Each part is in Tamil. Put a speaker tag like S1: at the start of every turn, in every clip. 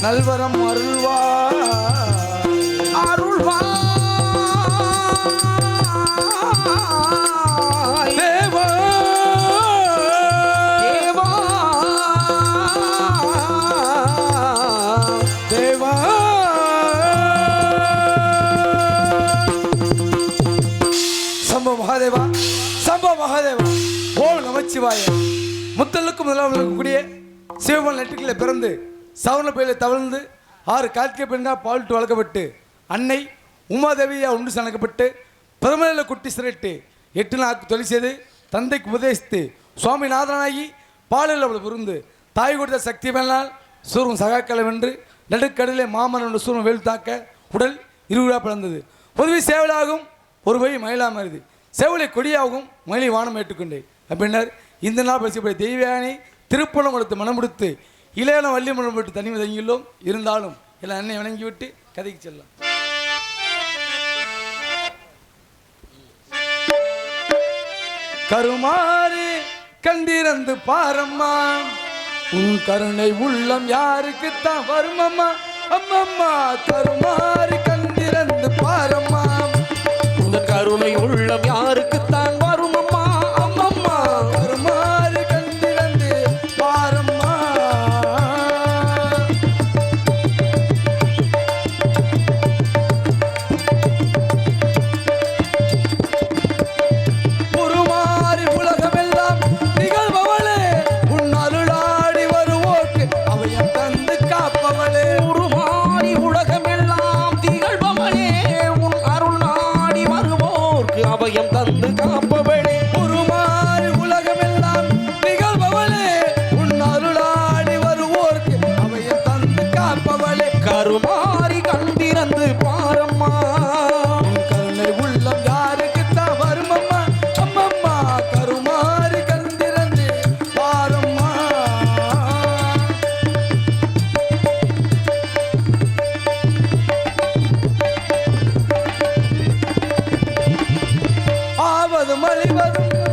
S1: நல்வரம் தேவா. சம்பவ மகாதேவா சம்பவ மகாதேவா. ஓம் நமச்சிவாய. முத்தலுக்கு முதலாம் இருக்கக்கூடிய சிவபன் நெட்டுக்களை பிறந்து சவரண பயில தவழ்ந்து ஆறு கார்த்திகை பெண்கள் பால்ட்டு வளர்க்கப்பட்டு அன்னை உமாதேவியா உண்டு சணக்கப்பட்டு பிரதமரில் குட்டி சிரட்டு எட்டு நாக்கு தொலை செய்து தந்தைக்கு உபதேசித்து சுவாமிநாதனாகி பாலில் அவள் புரிந்து தாய் கொடுத்த சக்தி மேலால் சூரும் சகாக்களை வென்று நடுக்கடலே மாமன் சூரம் வேல் தாக்க உடல் இருவிழா பிறந்தது. பொதுவை சேவலாகும் ஒரு வழி மயிலா மருது சேவலை கொடியாகும் மயிலை வானம் ஏற்றுக்கொண்டேன். பின்னர் இந்த நாள் பரிசுப்படி தெய்வியானை திருப்பணம் கொடுத்து மனம் கொடுத்து இளையன வள்ளி போட்டு தனி தனிமை தங்கியுள்ளோம். இருந்தாலும் இல்லை அன்னை வணங்கிவிட்டு கதைக்கு செல்லலாம். கருமாறு கண்டிருந்து பாரம்மா. உன் கருணை உள்ளம் யாருக்குத்தான் வருமம்மா? அம்மம்மா கருமாறு கண்டிருந்து பாரம்மா.
S2: உங்க கருணை உள்ளம்
S1: யாருக்கு limba, uma.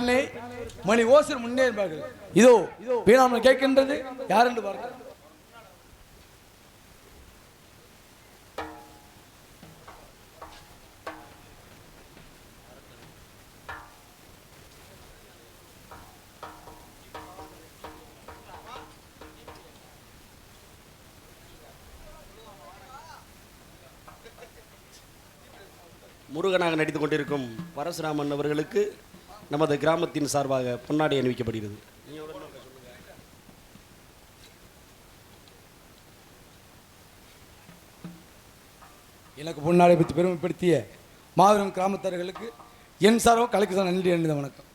S1: பிள்ளை மணி ஓசர் முன்னேறுபார்கள் இதோ வீணாமல் கேட்கின்றது. யார் என்று பாருங்கள்
S3: முருகனாக நடித்து கொண்டிருக்கும் பரசுராமன் அவர்களுக்கு நமது கிராமத்தின் சார்பாக பொன்னாடை அணிவிக்கப்படுகிறது.
S1: எனக்கு பொன்னாடை பற்றி பெருமைப்படுத்திய மாபெரும் கிராமத்தார்களுக்கு என் சார்பாக கலைக்கு நன்றி அணிந்த வணக்கம்.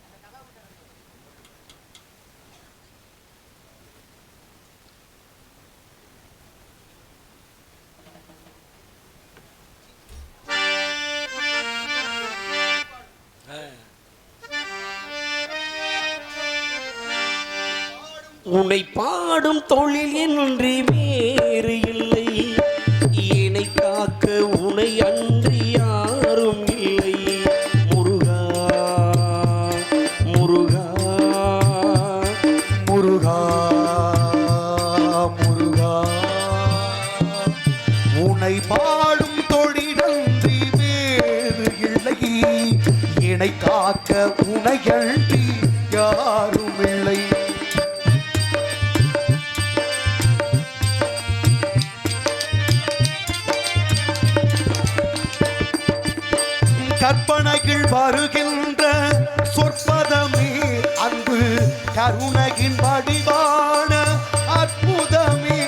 S2: உன்னை பாடும் தொழில் என்று வேறு
S4: கற்பனைகள் வருகின்ற சொற்பதமே அன்பு. கருணையின் வடிவான அற்புதமே.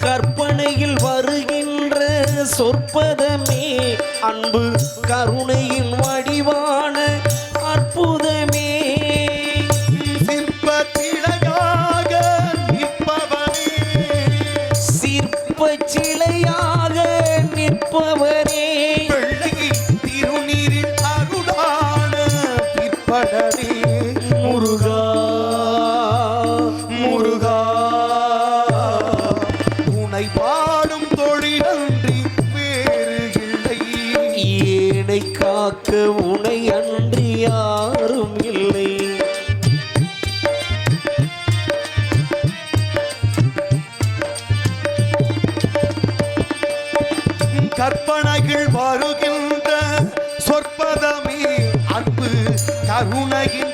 S2: கற்பனையில் வருகின்ற சொற்பதமே அன்பு. கருணையின் வடிவான அற்புதமே.
S4: சிற்ப திளையாக நிற்பவனே.
S2: சிற்ப சிலையாக நிற்பவரே காக்க உனை அன்றி யாரும் இல்லை.
S4: கற்பனைகள் வருகின்ற சொற்பதமே அன்பு கருணையின்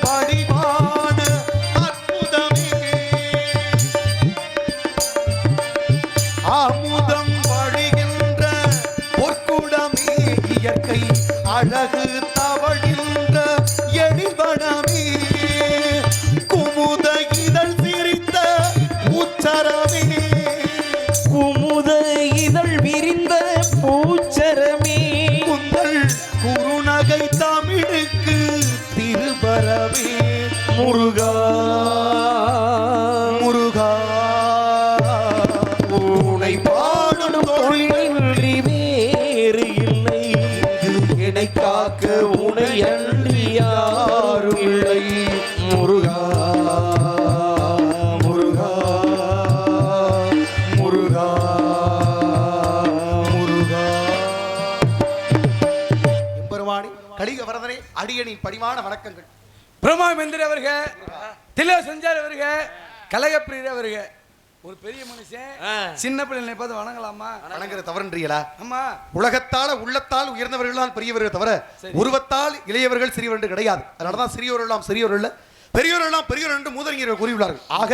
S4: வணக்கங்கள்.
S1: பிரம்மா மந்திரி அவருக திலோ செஞ்சார் அவருக கலகப்பிரியர் அவருக ஒரு பெரிய மனுஷன் சின்ன பிள்ளைங்களை பார்த்து வணங்கலாமா?
S4: வணங்குற தவறுன்றீங்களா
S1: ஆமா.
S4: உலகத்தால உள்ளத்தால் உயர்ந்தவர்கள் பெரியவர்கள் தவிர உருவத்தால் இளையவர்கள் சிறியவர் என்று கிடையாது. அதனாலதான் சிறியோர் எல்லாம் சிறியோர் இல்ல பெரியோர் எல்லாம் பெரியோர் என்று மூதறிஞர்கள் கூறியுள்ளார்கள். ஆக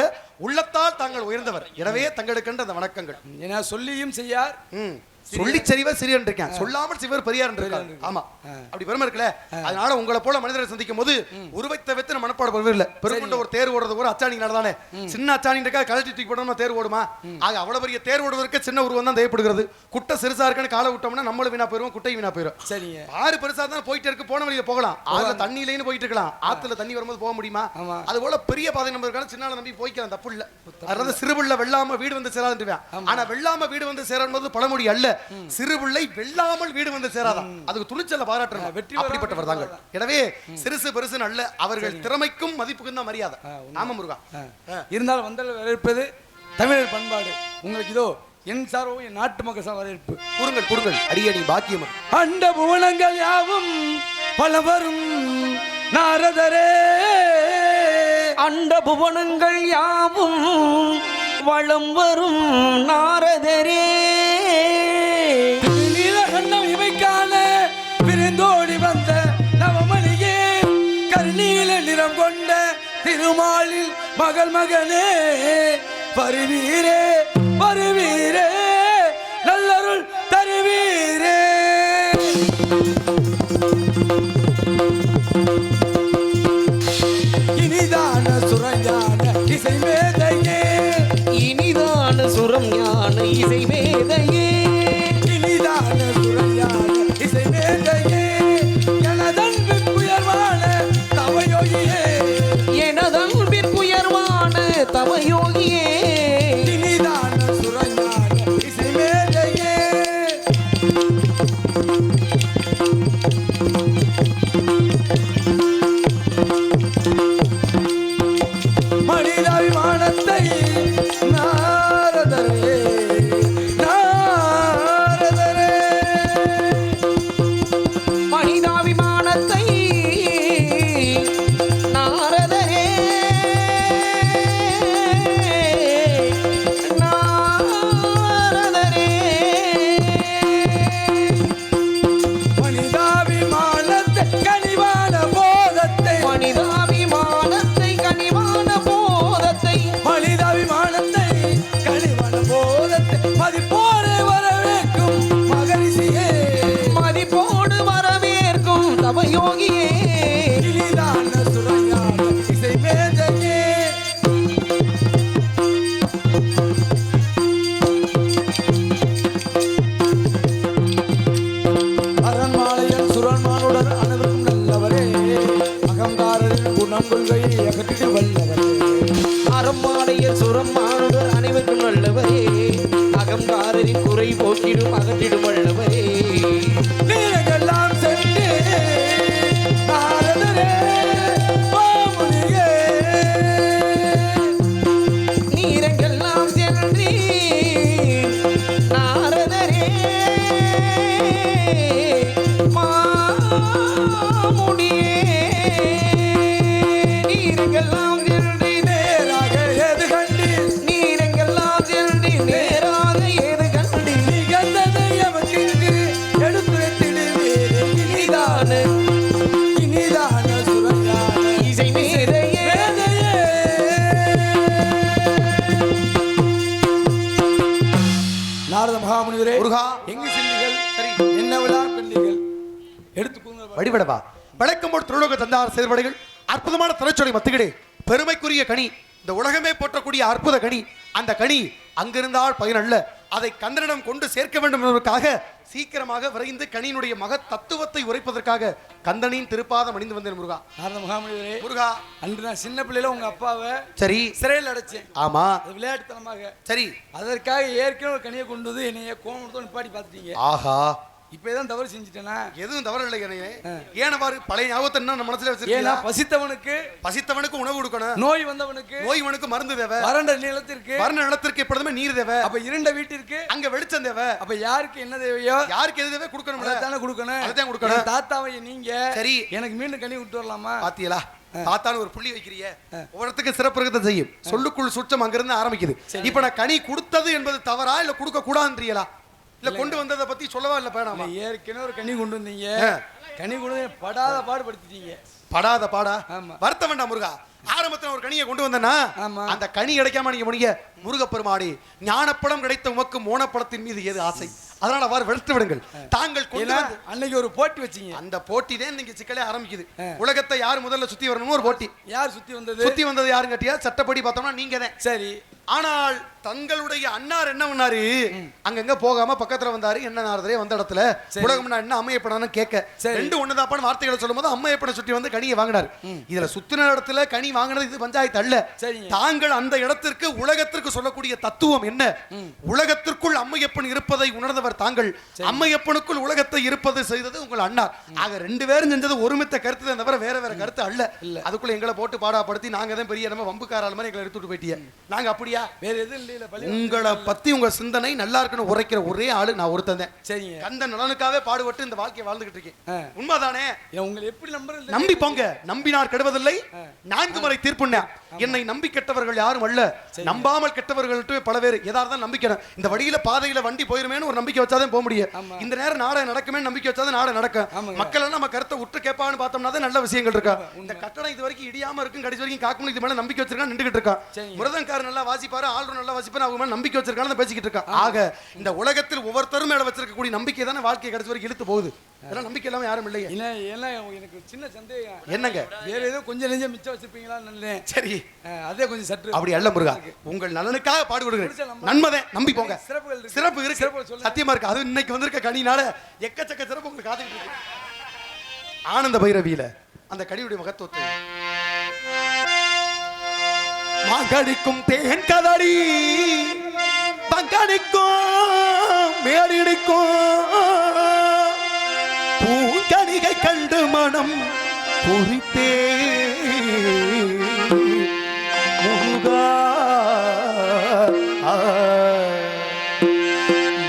S4: உள்ளத்தால் தாங்கள் உயர்ந்தவர். எனவே தங்களுக்கென்று அந்த வணக்கங்கள்.
S1: ஏன்னா சொல்லியும் செய்யார்.
S4: சொல்லி சரிவர் சிறியர் இருக்கேன் சொல்லாமல் சிவர் பெரியார் ஆமா. அப்படி பெருமை இருக்குல்ல? அதனால உங்களை போல மனிதரை சந்திக்கும் போது உருவைத்த வைத்து மனப்பாடு பருவம் இல்ல. பெருமண்ட ஒரு தேர் ஓடுறது கூட அச்சாணி தானே. சின்ன அச்சாணி இருக்கா? கழட்டி தூக்கி போட்டோம்னா தேர் ஓடுமா? ஆக அவ்வளவு பெரிய தேர் ஓடுவதற்கு சின்ன உருவம் தான் தேவைப்படுகிறது. குட்டை சிறுசா இருக்குன்னு காலை விட்டோம்னா நம்மளும் வீணா போயிருவோம் குட்டை வீணா போயிரும்.
S1: சரிங்க
S4: ஆறு பெருசா தான் போயிட்டு இருக்கு போன வழியில போகலாம். ஆறுல தண்ணியிலேன்னு போயிட்டு இருக்கலாம். ஆத்துல தண்ணி வரும்போது போக முடியுமா. அது போல பெரிய பாதை நம்பர் இருக்கான சின்ன நம்பி போய்க்கலாம் தப்பு இல்ல அதாவது சிறுபிள்ளை வெள்ளாம வீடு வந்து சேராதுன்றேன் ஆனா வெள்ளாம வீடு வந்து சேரன்பது பழமொழி அல்ல. சிறுபிள்ளை வெள்ளாமல் வீடு வந்து சேராதான் அதுக்கு துணிச்சல பாராட்டுறோம்
S1: வெற்றி
S4: அப்படிப்பட்டவர் தாங்கள். எனவே சிறுசு பெருசு அல்ல அவர்கள் திறமைக்கும் மதிப்புக்கும் தான் மரியாதை ஆமா முருகா.
S1: இருந்தாலும் வந்தல் வரவேற்பது தமிழர் பண்பாடு. உங்களுக்கு இதோ என் சார்பும் என் நாட்டு மக்கள் சார் வரவேற்பு.
S4: கூறுங்கள் கூறுங்கள். அடியணி பாக்கியம்
S1: அண்ட புவனங்கள் யாவும் பல வரும் நாரதரே.
S2: அண்ட புவனங்கள் யாவும் வளம் வரும் நாரதரே.
S1: மகள் மகனே வருவீரே.
S4: 여기 தந்தார் செயல்படைகள் அற்புதமான திரைச்சொலை மத்துகிடு பெருமைக்குரிய கனி இந்த உலகமே போற்றக்கூடிய அற்புத கனி அந்த கனி அங்கிருந்தால் பயனல்ல. அதை கந்தனிடம் கொண்டு சேர்க்க வேண்டும் என்பதற்காக சீக்கிரமாக விரைந்து கனியினுடைய மக தத்துவத்தை உரைப்பதற்காக கந்தனின் திருப்பாதம் அணிந்து வந்தேன் முருகா.
S1: நாரத மகாமுனிவரே
S4: முருகா.
S1: அன்று நான் சின்ன பிள்ளையில உங்க அப்பாவை
S4: சரி.
S1: சிறையில் அடைச்சேன்.
S4: ஆமா.
S1: விளையாட்டுத்தனமாக.
S4: சரி.
S1: அதற்காக ஏற்கனவே ஒரு கனியை கொண்டு வந்து என்னைய கோமத்தோடு நிப்பாட்டி பார்த்துட்டீங்க.
S4: ஆஹா.
S1: இப்போ தான் தவறு செஞ்சுட்டேனா?
S4: எதுவும் தவறு இல்லை என்னையே ஏனவாறு பழைய ஞாபகத்தை இன்னும் நம்ம மனசுல வச்சிருக்கீங்களா
S1: பசித்தவனுக்கு
S4: பசித்தவனுக்கு உணவு கொடுக்கணும்.
S1: நோய் வந்தவனுக்கு
S4: நோய்வனுக்கு மருந்து தேவை.
S1: வறண்ட நிலத்திற்கு
S4: வர்ண நிலத்திற்கு எப்பொழுதுமே நீர் தேவை.
S1: அப்ப இருண்ட வீட்டிற்கு
S4: அங்க வெளிச்சம் தேவை.
S1: அப்ப யாருக்கு என்ன தேவையோ
S4: யாருக்கு எது தேவை கொடுக்கணும்ல.
S1: அதைத்தானே கொடுக்கணும்.
S4: அதைத்தான் கொடுக்கணும்.
S1: தாத்தாவை நீங்க
S4: சரி.
S1: எனக்கு மீண்டும் கனி விட்டு வரலாமா?
S4: பாத்தியலா? பார்த்தாலும் ஒரு புள்ளி வைக்கிறிய. ஒவ்வொருத்துக்கு சிறப்பு இருக்கத்தை செய்யும். சொல்லுக்குள் சுற்றம் அங்கிருந்து ஆரம்பிக்குது. இப்ப நான் கனி கொடுத்தது என்பது தவறா இல்ல கொடுக்க கூடாதுன்றீங்களா இல்ல கொண்டு வந்ததை பத்தி சொல்லவா இல்ல
S1: இல்ல, ஏற்கனவே ஒரு கனி கொண்டு வந்தீங்க. கனி கொண்டு படாத பாடுபடுத்திட்டீங்க
S4: படாத பாடா. வருத்த வேண்டாம் முருகா. ஆரம்பத்துல ஒரு கனியை கொண்டு வந்தனா
S1: ஆமா.
S4: அந்த கனி கிடைக்காம நீங்க முடிய முருகப்பெருமாடி ஞானப்பழம் கிடைத்த உமக்கு மோனப்பழத்தின் மீது ஏது ஆசை? அதனால அவ்வாறு வெளுத்து விடுங்கள். தாங்கள்
S1: அன்னைக்கு ஒரு போட்டி வச்சீங்க.
S4: அந்த போட்டி தான் நீங்க சிக்கலே ஆரம்பிக்குது. உலகத்தை யார் முதல்ல சுத்தி வரணும்னு ஒரு போட்டி.
S1: யார் சுத்தி வந்தது?
S4: சுத்தி வந்தது யாருன்னு கேட்டியா? சட்டப்படி பார்த்தோம்னா நீங்க தான்.
S1: சரி.
S4: ஆனால் தங்களுடைய அண்ணார் என்ன பண்ணாரு? அங்கங்க போகாம பக்கத்துல வந்தாரு. என்ன நாரதரே வந்த இடத்துல. உலகம் என்ன அம்மையப்படான்னு கேட்க. ரெண்டு ஒண்ணுதாப்பான்னு வார்த்தைகளை சொல்லும்போது அம்மையப்பனை சுற்றி வந்து கனியை வாங்கினார். இதுல சுத்தின இடத்துல கனி வாங்கினது இது பஞ்சாயத்து அல்ல. தாங்கள் அந்த இடத்திற்கு உலகத்திற்கு சொல்லக்கூடிய தத்துவம் என்ன? உலகத்திற்குள் அம்மையப்பன் இருப்பதை உணர்ந்தவர் தாங்கள். அம்மையப்பனுக்குள் உலகத்தை இருப்பது செய்தது உங்கள் அண்ணார் ஆக ரெண்டு பேரும் செஞ்சது ஒருமித்த கருத்து தவிர வேற வேற கருத்து அல்ல. அதுக்குள்ள எங்களை போட்டு பாடாப்படுத்தி நாங்க தான் பெரிய நம்ம வம்புக்காரால் மாதிரி எங்களை எடுத்துட்டு போயிட்டீங்க நாங்க அப்படியா
S1: வேற எதுவும் இல்லையில
S4: உங்களை பத்தி உங்க சிந்தனை நல்லா இருக்குன்னு உரைக்கிற ஒரே ஆளு நான் ஒருத்தன் தான்.
S1: சரிங்க.
S4: கந்த நலனுக்காகவே பாடுபட்டு இந்த வாழ்க்கையை வாழ்ந்துகிட்டு. இருக்கேன். உண்மைதானே?
S1: உங்களை எப்படி நம்புறது
S4: நம்பி போங்க. நம்பினார் கெடுவதில்லை. நான்கு முறை தீர்ப்புண்ண என்னை நம்பி கெட்டவர்கள் யாரும் அல்ல. நம்பாமல் கெட்டவர்கள்ட்டு பல பேர். எதா இருந்தாலும் நம்பிக்கணும். இந்த வழியில பாதையில வண்டி போயிருமேன்னு ஒரு நம்பிக்கை வச்சாதான் போக முடியும். இந்த நேரம் நாடகம் நடக்குமே நம்பிக்கை வச்சாதான் நாடகம் நடக்கும். மக்கள் எல்லாம் நம்ம கருத்தை உற்று கேட்பான்னு பார்த்தோம்னா தான் நல்ல விஷயங்கள் இருக்கா? இந்த கட்டணம் இது வரைக்கும் இடியாம இருக்கும் கடைசி வரைக்கும் காக்கணும் இது மேல நம்பிக்கை வச்சிருக்கான் நின்றுகிட்டு இருக்கான்.
S1: சரிங்க.
S4: முருதன்காரர் நல்லா வாசிப்பாரு ஆளுநர் நல்லா வாசிப்பாரு அவங்க மேல நம்பிக்கை வச்சிருக்கான்னு பேசிக்கிட்டு இருக்கான் ஆக இந்த உலகத்தில் ஒவ்வொருத்தரும் மேல வச்சிருக்கக்கூடிய நம்பிக்கை தானே வாழ்க்கை கடைசி வரைக்கும் இழுத்து போகுது. அதெல்லாம் நம்பிக்கை இல்லாம யாரும் இல்லையே.
S1: இல்ல எனக்கு சின்ன சந்தேகம்.
S4: என்னங்க?
S1: வேற ஏதோ கொஞ்சம் நெஞ்சம் மிச்சம் வச்சிருப்பீங்களான்னு நினைச்சேன்.
S4: சரி.
S1: அதே கொஞ்சம் சற்று.
S4: அப்படி அல்ல முருகா. உங்கள் நலனுக்காக பாடுபடுகிறேன். நன்மதே நம்பி போங்க.
S1: சிறப்புகள்.
S4: சிறப்பு இருக்கு.
S1: சொல்லுங்க.
S4: சத்தியமா இருக்கு. அது இன்னைக்கு வந்திருக்க கனினால எக்கச்சக்க சிறப்பு உங்களுக்கு காத்துக்கிட்டு இருக்கு. ஆனந்த பைரவியில அந்த கனியுடைய மகத்துவத்தை மாங்கடிக்கும் தேன் கதடி பங்கடிக்கும் மேடிக்கும் பூங்கடிகை கண்டு மனம் குறித்தே முருகா.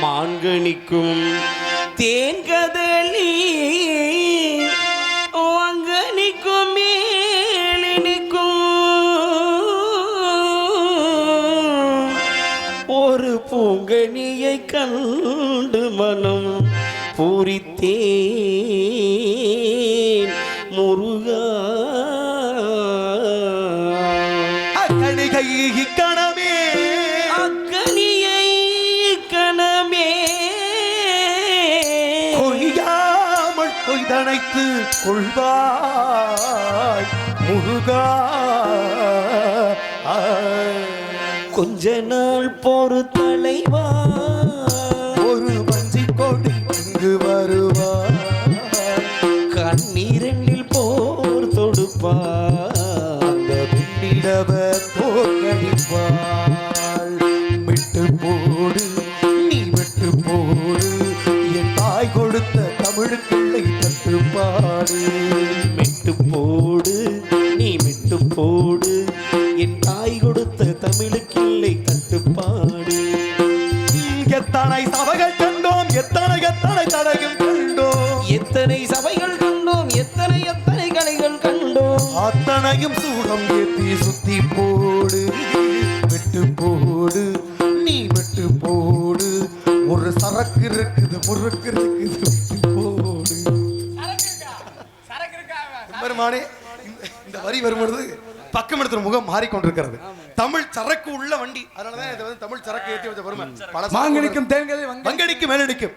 S2: மான்கணிக்கும் தேன்கதலி கண்டு மனம் பூரித்தேன் முருகா.
S4: அக்கணிகை இக்கணமே
S2: அக்கனியை கணமே.
S4: கொய்யாமல் கொய்தனைத்து கொள்வாய் முருகா.
S2: கொஞ்ச நாள் பொறு தலைவா.
S4: விட்டு போடு. பெருமானே இந்த- வரி வரும்பொழுது பக்கம் எடுத்த முகம் மாறிக்கொண்டிருக்கிறது. தமிழ் சரக்கு உள்ள வண்டி. அதனாலதான் இதை வந்து தமிழ் சரக்கு ஏற்றி வச்ச பெருமை. பல
S1: மாங்கனிக்கும் தேன்களை வங்க.
S4: வங்கடிக்கு மேலடிக்கும்.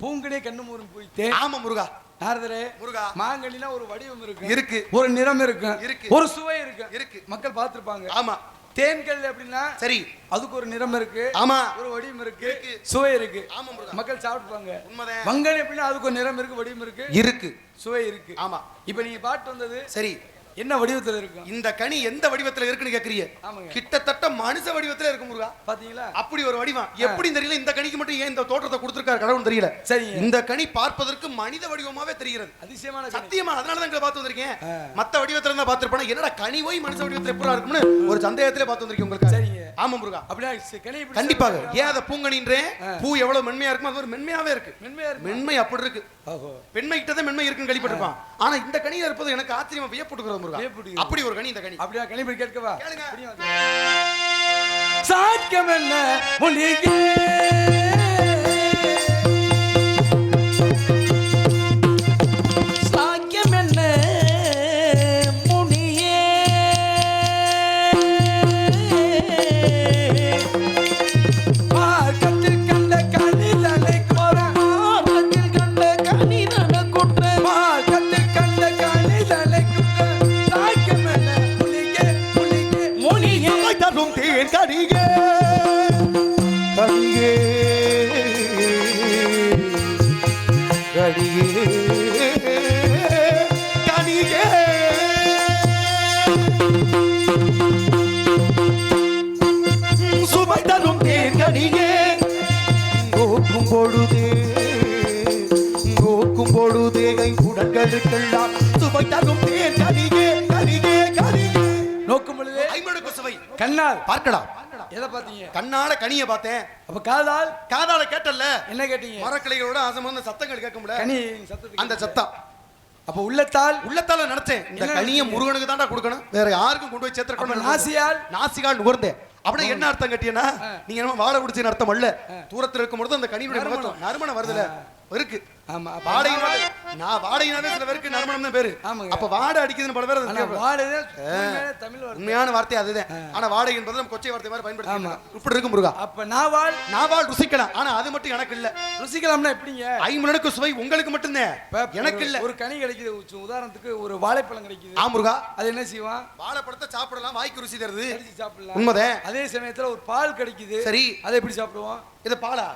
S1: பூங்கனே கண்ணு மூரும் போயிட்டேன்
S4: ஆமா முருகா.
S1: நாரதரே
S4: முருகா.
S1: மாங்கனினா ஒரு வடிவம் இருக்கு.
S4: இருக்கு.
S1: ஒரு நிறம் இருக்கும்
S4: இருக்கு.
S1: ஒரு சுவை இருக்கு.
S4: இருக்கு.
S1: மக்கள் பார்த்திருப்பாங்க.
S4: ஆமா.
S1: தேன்கள் அப்படின்னா
S4: சரி.
S1: அதுக்கு ஒரு நிறம் இருக்கு
S4: ஆமா.
S1: ஒரு வடிவம் இருக்கு. சுவை இருக்கு.
S4: ஆமா.
S1: மக்கள் சாப்பிட்டுப்பாங்க.
S4: உண்மைதான்.
S1: வங்கனி அப்படின்னா அதுக்கு ஒரு நிறம் இருக்கு வடிவம் இருக்கு
S4: இருக்கு.
S1: சுவை இருக்கு.
S4: ஆமா.
S1: இப்ப நீங்க பாட்டு வந்தது
S4: சரி.
S1: என்ன வடிவத்துல இருக்கும்
S4: இந்த கனி எந்த வடிவத்துல இருக்குன்னு கேக்குறீங்க?
S1: ஆமாங்க.
S4: கிட்டத்தட்ட மனுஷ வடிவத்துல இருக்கு முருகா.
S1: பாத்தீங்களா?
S4: அப்படி ஒரு வடிவம். எப்படி தெரியல? இந்த கனிக்கு மட்டும் ஏன் இந்த தோற்றத்தை கொடுத்திருக்காரு? கடவுள் தெரியல.
S1: சரிங்க.
S4: இந்த கனி பார்ப்பதற்கு மனித வடிவமாவே தெரிகிறது.
S1: அதிசயமான.
S4: சத்தியமா? அதனால தான் பார்த்து வந்திருக்கேன். மத்த வடிவத்துல இருந்தா பார்த்திருப்பேன் என்னடா கனி போய் மனுஷ வடிவத்துல எப்படி இருக்கும்னு ஒரு சந்தேகத்திலே பார்த்து வந்திருக்கேன் உங்களுக்கு
S1: சரிங்க.
S4: ஆமா முருகா.
S1: எப்படி
S4: கண்டிப்பாக? ஏன் அதை பூங்கனின்றேன் பூ எவ்வளவு மென்மையா இருக்குமோ அது ஒரு மென்மையாவே இருக்கு.
S1: மென்மையா
S4: மென்மை அப்படி இருக்கு. பெண்மை கிட்டதான் மென்மை இருக்குன்னு கேள்விப்பட்டிருப்பான். ஆனா இந்த கனியில இருப்பது எனக்கு ஆச்சரியமா வியப்புட்டுக்கிறது முருகா. அப்படி ஒரு கனி இந்த கனி.
S1: அப்படியா கனி போய் கேட்கவா. அப்படியா. சாட்சியம் என்ன
S4: உடல்களுக்கெல்லாம் சுவை தரும் கனியே கனியே கனியே
S1: நோக்கும் பொழுது
S4: ஐம்படுக்கு சுவை.
S1: கண்ணால்.
S4: பார்க்கலாம்
S1: எதை பார்த்தீங்க?
S4: கண்ணால கனிய பார்த்தேன்.
S1: அப்ப காதால்?
S4: காதால கேட்டல்ல.
S1: என்ன கேட்டீங்க?
S4: மரக்கிளைகளோட ஆசமான சத்தங்கள் கேட்க முடியல
S1: கனி
S4: அந்த சத்தம்.
S1: அப்ப உள்ளத்தால்?
S4: உள்ளத்தால நினைச்சேன். இந்த கனிய? முருகனுக்கு தான்டா கொடுக்கணும். வேற யாருக்கும் கொண்டு போய்
S1: அப்ப
S4: சேர்த்திருக்கணும்
S1: நாசியால்?
S4: நாசிகால் நுகர்ந்தேன். அப்படியே என்ன அர்த்தம் கேட்டீங்கன்னா நீங்க என்ன வாழை பிடிச்சின்னு அர்த்தம் அல்ல. தூரத்துல இருக்கும் பொழுது அந்த கனியுடைய
S1: நறுமணம்.
S4: வருதுல. இருக்கு.
S1: ஆமா
S4: வாடகைனால நான் வாடகைனாலே சில பேருக்கு நறுமணம் தான் பேரு.
S1: ஆமாங்க.
S4: அப்ப வாடை அடிக்குதுன்னு பல பேர்
S1: உண்மையான தமிழ்
S4: உண்மையான வார்த்தை அதுதான். ஆனா வாடகை என்பது நம்ம கொச்சை வார்த்தை மாதிரி
S1: ஆமா.
S4: பயன்படுத்தி இப்படி இருக்கு முருகா.
S1: அப்ப நாவால்
S4: நாவால் ருசிக்கலாம். ஆனா அது மட்டும் எனக்கு இல்ல.
S1: ருசிக்கலாம்னா எப்படிங்க?
S4: ஐம்பனுக்கு சுவை உங்களுக்கு மட்டும்தான். எனக்கு இல்ல.
S1: ஒரு கனி கிடைக்குது உதாரணத்துக்கு ஒரு வாழைப்பழம் கிடைக்குது.
S4: ஆ முருகா.
S1: அது என்ன செய்வான்?
S4: வாழைப்பழத்தை சாப்பிடலாம் வாய்க்கு ருசி தருது.
S1: சாப்பிடலாம்.
S4: உண்மைதான்.
S1: அதே சமயத்துல ஒரு பால் கிடைக்குது.
S4: சரி.
S1: அதை எப்படி சாப்பிடுவோம்?
S4: இது பாலா.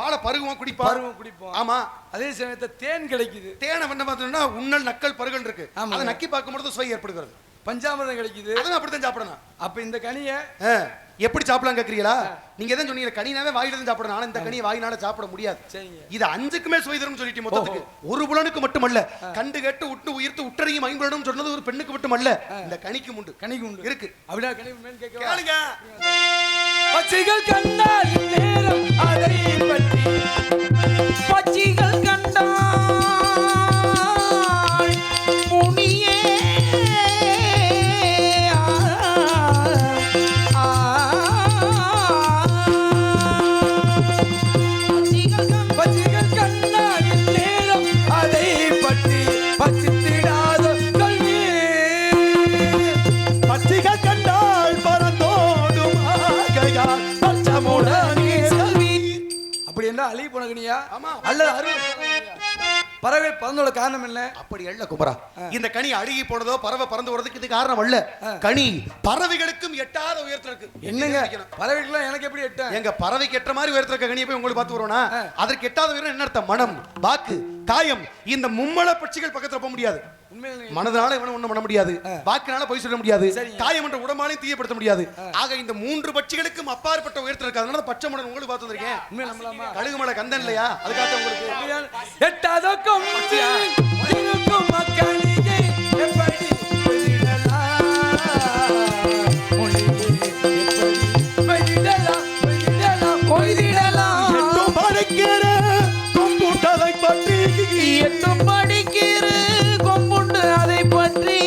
S4: பாலை பருகுவோம் குடிப்பா
S1: பருவம் குடிப்போம்.
S4: ஆமா.
S1: அதே சமயத்துல தேன் கிடைக்குது.
S4: தேனை என்ன பார்த்தோம்னா உண்ணல் நக்கல் பருகல் இருக்கு. அதை நக்கி பார்க்கும்போது சுவை ஏற்படுகிறது.
S1: பஞ்சாமிர்தம் கிடைக்குது.
S4: அதுவும் அப்படித்தான் சாப்பிடணும்.
S1: அப்ப இந்த கனிய
S4: எப்படி சாப்பிடலாம் கேக்குறீங்களா? நீங்க எதான் சொன்னீங்க கனினாவே வாயில தான் சாப்பிடணும். ஆனா இந்த கனியை வாயினால சாப்பிட முடியாது. இது அஞ்சுக்குமே சுவை தரும் சொல்லிட்டு மொத்தத்துக்கு. ஒரு புலனுக்கு மட்டுமல்ல. கண்டு கேட்டு உட்டு உயிர்த்து உட்டரையும் ஐம்புலனும் சொன்னது ஒரு பெண்ணுக்கு மட்டுமல்ல. இந்த கனிக்கு உண்டு.
S1: கனிக்கு உண்டு.
S4: இருக்கு.
S1: கனி
S4: கேளுங்க.
S1: பச்சைகள் கண்டால் நேரம் அதை பற்றி.
S2: பச்சிகள்
S1: பறந்தோட காரணம் என்ன?
S4: அப்படி அல்ல குமரா. இந்த கனி அழுகி போனதோ பறவை பறந்து போறதுக்கு இது காரணம் அல்ல கனி பறவைகளுக்கும் எட்டாத உயரத்துல இருக்கு.
S1: என்னங்க?
S4: வைக்கணும்.
S1: பறவைகள்லாம் எனக்கு எப்படி எட்ட
S4: எங்க பறவைக்கு எட்ட மாதிரி உயரத்துல இருக்க கனியை போய் உங்களுக்கு பார்த்து வருவோம்னா அதற்கு எட்டாத உயரம் என்ன அர்த்தம்? மனம். வாக்கு. காயம் இந்த மும்மல பட்சிகள் பக்கத்துல போக முடியாது. மனதனால இவனும் ஒண்ணும் பண்ண முடியாது. வாக்குனால போய் சொல்ல முடியாது. காயம் என்ற உடம்பாலையும் தீயப்படுத்த முடியாது. ஆக இந்த மூன்று பட்சிகளுக்கும் அப்பாற்பட்ட உயரத்துல இருக்கு. அதனால தான் பச்சை மடன் உங்களுக்கு பார்த்து வந்திருக்கேன். கழுகு மலை கந்தன் இல்லையா? அதுக்காக உங்களுக்கு
S1: எட்டாத கொம்பில்
S2: எட்டும் படிக்கிற கொம்புண்டு அதை பற்றி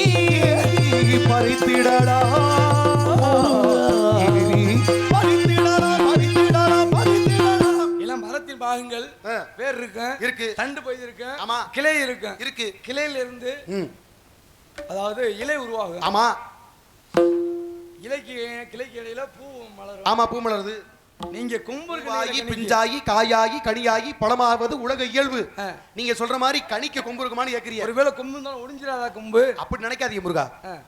S4: பறித்திடடா. பறித்திடடா பறித்திடடா பறித்திடடா.
S1: எல்லாம் மரத்தின் பாகங்கள்
S4: ஆ.
S1: வேர் இருக்கும்
S4: இருக்கு.
S1: தண்டு
S4: ஆமா.
S1: கிளை இருக்கும்
S4: இருக்கு.
S1: கிளையில இருந்து அதாவது இலை உருவாகும்.
S4: ஆமா.
S1: இலைக்கு கிளைக்கு இடையில பூ மலரும்.
S4: ஆமா பூ மலருது.
S1: நீங்க கொம்பு
S4: பூவாகி
S1: இருக்கு
S4: பிஞ்சாகி காயாகி கனியாகி பழமாவது உலக இயல்பு. நீங்க சொல்ற மாதிரி கனிக்கு கொம்பு இருக்குமான்னு கேக்குறீங்க.
S1: ஒருவேளை கொம்பு இருந்தாலும் ஒடிஞ்சிடாதா கொம்பு?
S4: அப்படி நினைக்காதீங்க முருகா.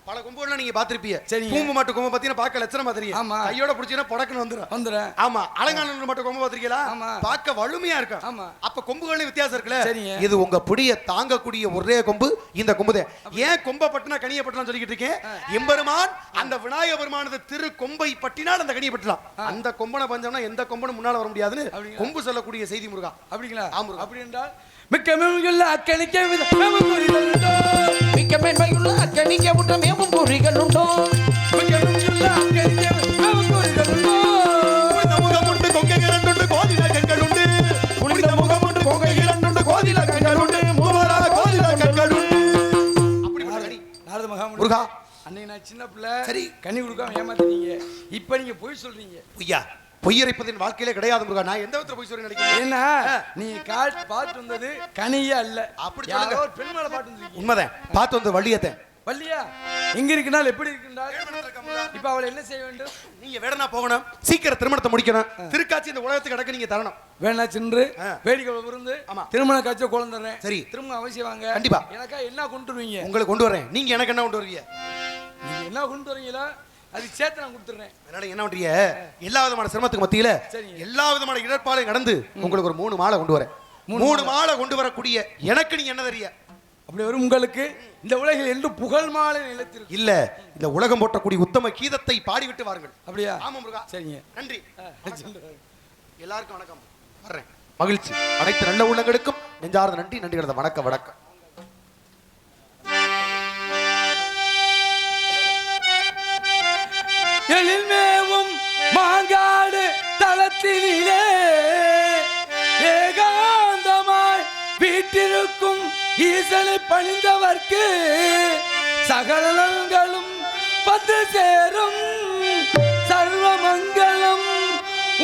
S4: பல கொம்புலாம் நீங்க பாத்திருப்பீங்க
S1: சரிங்க.
S4: பூம்பு மாட்டு கொம்பு பத்தின பார்க்க லட்சணமா தெரியும்.
S1: ஆமா.
S4: கையோட புடிச்சீங்கன்னா புடக்குன்னு வந்துரும்.
S1: வந்துடுறேன்
S4: ஆமா. அலங்காநல்லூர் மட்டும் கொம்பு பாத்திருக்கீங்களா
S1: ஆமா.
S4: பார்க்க வலிமையா இருக்கும்.
S1: ஆமா.
S4: அப்ப கொம்புகள்ல வித்தியாசம் இருக்குல்ல.
S1: சரிங்க.
S4: இது உங்க புடிய தாங்கக்கூடிய ஒரே கொம்பு இந்த கொம்புதே. ஏன் கொம்ப பட்டினா கனிய பட்டினா சொல்லிக்கிட்டு இருக்கேன்? எம்பெருமான் அந்த விநாயக பெருமானது திரு கொம்பை பட்டினால் அந்த கனியை பட்டலாம். அந்த கொம்பனை பஞ்சம்னா எந்த கொம்பனும் முன்னால வர முடியாதுன்னு? கொம்பு சொல்லக்கூடிய செய்தி முருகா.
S1: அப்படிங்களா?
S4: ஆமா.
S1: அப்படி என்றால் மிக்க மேல்கள் அக்கணிக்க விதம்
S2: மிக்க மேன்மையுள்ள அக்கணிக்க முட்ட மேவும் பொறிகள் உண்டோ?
S1: மிக்க மேல்கள் அக்கணிக்க
S4: முகம் உண்டு கொங்கை இரண்டுண்டு உண்டு. புனித முகம் உண்டு கொங்கை இரண்டுண்டு கோதில கண்கள் உண்டு. மூவரா கோதில கண்கள் உண்டு. கனி
S1: நாரத மகாமுனி
S4: முருகா.
S1: அன்னைக்கு நான் சின்ன பிள்ளை.
S4: சரி.
S1: கண்ணி கொடுக்காம ஏமாத்தினீங்க இப்ப நீங்க பொய் சொல்றீங்க.
S4: பொய்யா? பொய்யரைப்பதின் வாழ்க்கையிலே கிடையாது முருகா. நான் எந்த விதத்துல பொய் சொல்றேன் நினைக்கிறேன்
S1: ஏன்னா நீ காட் பார்த்து வந்தது கனியே அல்ல.
S4: அப்படி சொல்லுங்க.
S1: ஒரு பெண் மேல பாட்டு வந்திருக்கீங்க
S4: உண்மைதான். பார்த்து வந்த வள்ளியத்தை.
S1: வள்ளியா? எங்க இருக்குனால் எப்படி இருக்குன்றால் இப்ப அவளை என்ன செய்ய வேண்டும்?
S4: நீங்க வேடனா போகணும். சீக்கிரம் திருமணத்தை முடிக்கணும். திருக்காட்சி இந்த உலகத்துக்கு அடக்க நீங்க தரணும்.
S1: வேணா சென்று. வேடிக்கை விருந்து
S4: ஆமா.
S1: திருமண காட்சியை குழந்துறேன்
S4: சரி.
S1: திரும்ப அவசியம் வாங்க.
S4: கண்டிப்பா.
S1: எனக்கா என்ன கொண்டு வருவீங்க?
S4: உங்களை கொண்டு வரேன். நீங்க எனக்கு என்ன கொண்டு வருவீங்க?
S1: நீங்க என்ன கொண்டு வரீங்களோ அது சேர்த்து நான் கொடுத்துறேன்
S4: அதனால என்ன பண்றீங்க? எல்லா விதமான சிரமத்துக்கு மத்தியில. எல்லா விதமான இடர்பாலையும் கடந்து உங்களுக்கு ஒரு மூணு மாலை கொண்டு வரேன். மூணு மாலை. கொண்டு வரக்கூடிய எனக்கு நீங்க என்ன தெரிய
S1: அப்படி வரும் உங்களுக்கு இந்த உலகில் என்று புகழ் மாலை நிலைத்திருக்கு
S4: இல்ல இந்த உலகம் போற்றக்கூடிய உத்தம கீதத்தை பாடிவிட்டு வாருங்கள்.
S1: அப்படியா?
S4: ஆமா முருகா.
S1: சரிங்க.
S4: நன்றி. எல்லாருக்கும் வணக்கம். வர்றேன். மகிழ்ச்சி. அனைத்து நல்ல உள்ளங்களுக்கும் நெஞ்சார்ந்த நன்றி நன்றி வணக்கம் வணக்கம்.
S1: தளத்திலே ஏகாந்தமாய் வீட்டிருக்கும் ஈசனை பணிந்தவர்க்கு சகலங்களும் வந்து சேரும். சர்வமங்கலம்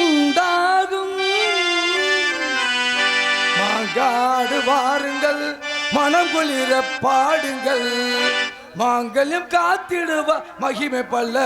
S1: உண்டாகும். மாங்காடு வாருங்கள் மனம் குளிர பாடுங்கள். மாங்கல்யம் காத்திடுவ மகிமை பல்ல